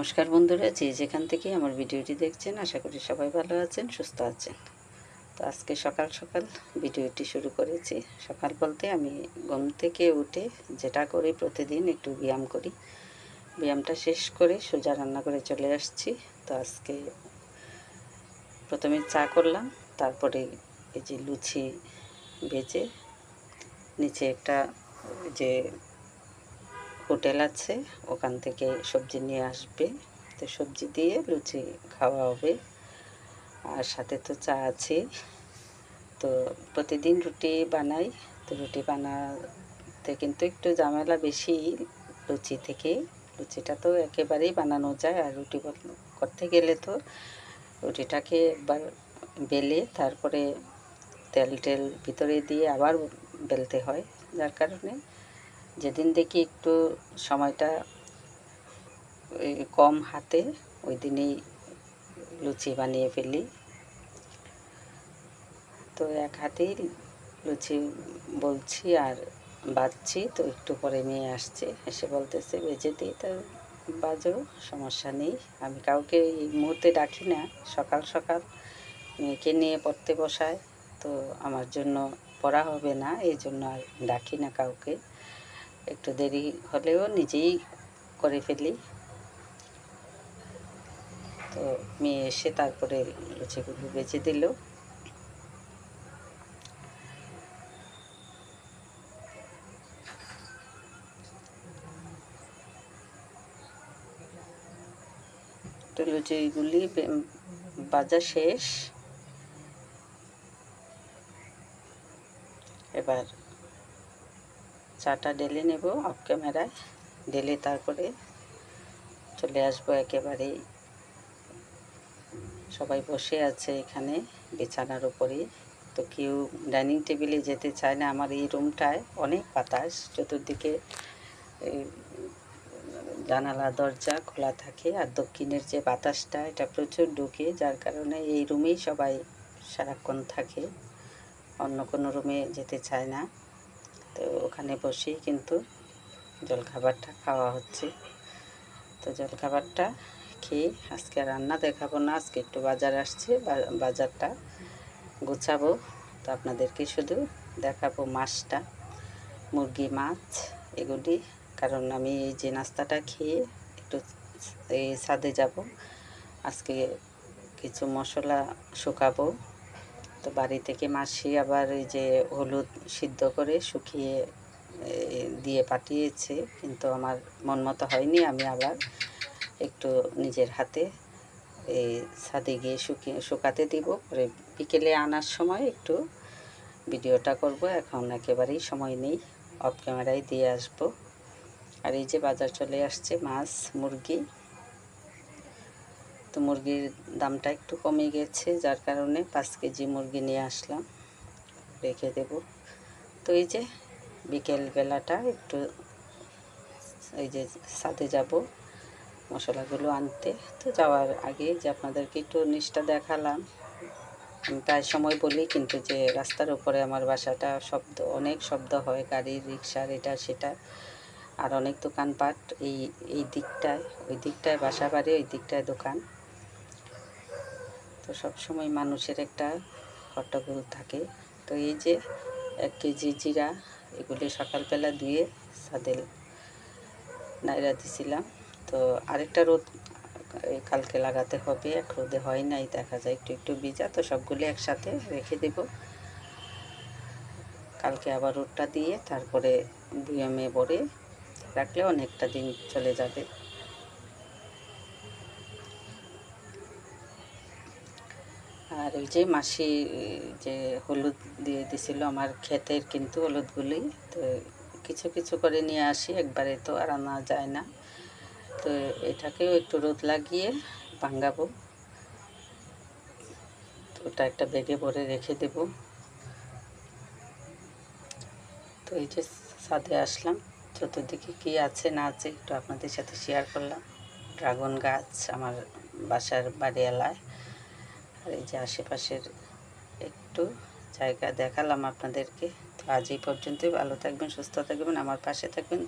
নমস্কার বন্ধুরা, যে যেখান থেকে আমার ভিডিওটি দেখছেন, আশা করি সবাই ভালো আছেন, সুস্থ আছেন। তো আজকে সকাল সকাল ভিডিওটি শুরু করেছি। সকাল বলতে আমি ঘুম থেকে উঠে যেটা করি প্রতিদিন একটু ব্যায়াম করি। ব্যায়ামটা শেষ করে সোজা রান্না করে চলে আসছি। তো আজকে প্রথমে চা করলাম, তারপরে এই যে লুচি ভেজে নিচে একটা যে হোটেল আছে, ওখান থেকে সবজি নিয়ে আসবে। তো সবজি দিয়ে লুচি খাওয়া হবে। আর সাথে তো চা আছে। তো প্রতিদিন রুটি বানাই। তো রুটি বানাতে কিন্তু একটু ঝামেলা বেশি লুচি থেকে। লুচিটা তো একেবারেই বানানো যায়। আর রুটি করতে গেলে তো রুটিটাকে একবার বেলে তারপরে তেল টেল ভিতরে দিয়ে আবার বেলতে হয়। যার কারণে যেদিন দেখি একটু সময়টা কম হাতে, ওই দিনেই লুচি বানিয়ে ফেলি। তো এক হাতেই লুচি বলছি আর বাজছি, তো একটু পরে মেয়ে আসছে, এসে বলতেছে বেজে দিই তো, বাজো, সমস্যা নেই। আমি কাউকে এই মুহূর্তে ডাকি না, সকাল সকাল মেয়েকে নিয়ে পড়তে বসায়, তো আমার জন্য পড়া হবে না, এই জন্য আর ডাকি না কাউকে। একটু দেরি হলেও নিজেই করে ফেলি। তো মেয়ে এসে তারপরে লুচিগুলো বেঁচে দিল। তো লুচিগুলি বে- ভাজা শেষ। এবার চাটা ঢেলে নেব অফ ক্যামেরায় ঢেলে তারপরে চলে আসব একেবারেই সবাই বসে আছে এখানে বিছানার উপরে। তো কেউ ডাইনিং টেবিলে যেতে চায় না। আমার এই রুমটায় অনেক বাতাস। চতুর্দিকে জানালা, দরজা খোলা থাকে। আর দক্ষিণের যে বাতাসটা, এটা প্রচুর ঢুকে। যার কারণে এই রুমেই সবাই সারাক্ষণ থাকে। অন্য কোনো রুমে যেতে চায় না। তো ওখানে বসেই কিন্তু জলখাবারটা খাওয়া হচ্ছে। তো জলখাবারটা খেয়ে আজকে রান্না দেখাবো না, আজকে একটু বাজার আসছে বাজারটা গুছাবো। তো আপনাদেরকে শুধু দেখাবো মাছটা, মুরগি মাছ এগুলি, কারণ আমি এই যে নাস্তাটা খেয়ে একটু এই ছাদে যাব। আজকে কিছু মশলা শুকাবো। তো বাড়ি থেকে মাসি আবার এই যে হলুদ সিদ্ধ করে শুকিয়ে দিয়ে পাঠিয়েছে। কিন্তু আমার মন মতো হয়নি, আমি আবার একটু নিজের হাতে এই ছাদে গিয়ে শুকিয়ে, শুকাতে দিব। পরে বিকেলে আনার সময় একটু ভিডিওটা করব। এখন একেবারেই সময় নেই অফ ক্যামেরায় দিয়ে আসব। আর এই যে বাজার চলে আসছে, মাছ, মুরগি। তো মুরগির দামটা একটু কমে গেছে, যার কারণে পাঁচ কেজি মুরগি নিয়ে আসলাম, রেখে দেব। তো এই যে বিকেল বেলাটা একটু এই যে সাথে যাব মশলাগুলো আনতে। তো যাওয়ার আগে যে আপনাদেরকে একটু নিষ্ঠা দেখালাম, আমি প্রায় সময় বলি, কিন্তু যে রাস্তার উপরে আমার বাসাটা শব্দ, অনেক শব্দ হয় গাড়ির রিক্সার এটা সেটা, আর অনেক দোকানপাট এই এই দিকটায়, ওই দিকটায় বাসা বাড়ি, ওই দিকটায় দোকান। তো সব সময় মানুষের একটা হট্টগোল থাকে। তো এই যে এক কেজি জিরা, এগুলি সকালবেলা ধুয়ে সাদে নাইরা দিছিলাম। তো আরেকটা রোদ কালকে লাগাতে হবে, এক রোদে হয় নাই, দেখা যায় একটু একটু ভিজা, তো সবগুলি একসাথে রেখে দেব। কালকে আবার রোদটা দিয়ে তারপরে বুয়ামে ভরে রাখলে অনেকটা দিন চলে যাবে। আর ওই যে মাসি, যে হলুদ দিয়ে দিছিল আমার ক্ষেতের কিন্তু হলুদগুলি, তো কিছু কিছু করে নিয়ে আসি, একবারে তো আর আনা যায় না। তো এটাকেও একটু রোদ লাগিয়ে ভাঙ্গাবো ওটা একটা ব্যাগে ভরে রেখে দেব। তো এই যে ছাদে আসলাম, চতুর্দিকে কি আছে না আছে একটু আপনাদের সাথে শেয়ার করলাম। ড্রাগন গাছ আমার বাসার বাড়ি এলায় আর এই যে আশেপাশের একটু জায়গা দেখালাম আপনাদেরকে। তো আজ এই পর্যন্তই। ভালো থাকবেন, সুস্থ থাকবেন, আমার পাশে থাকবেন।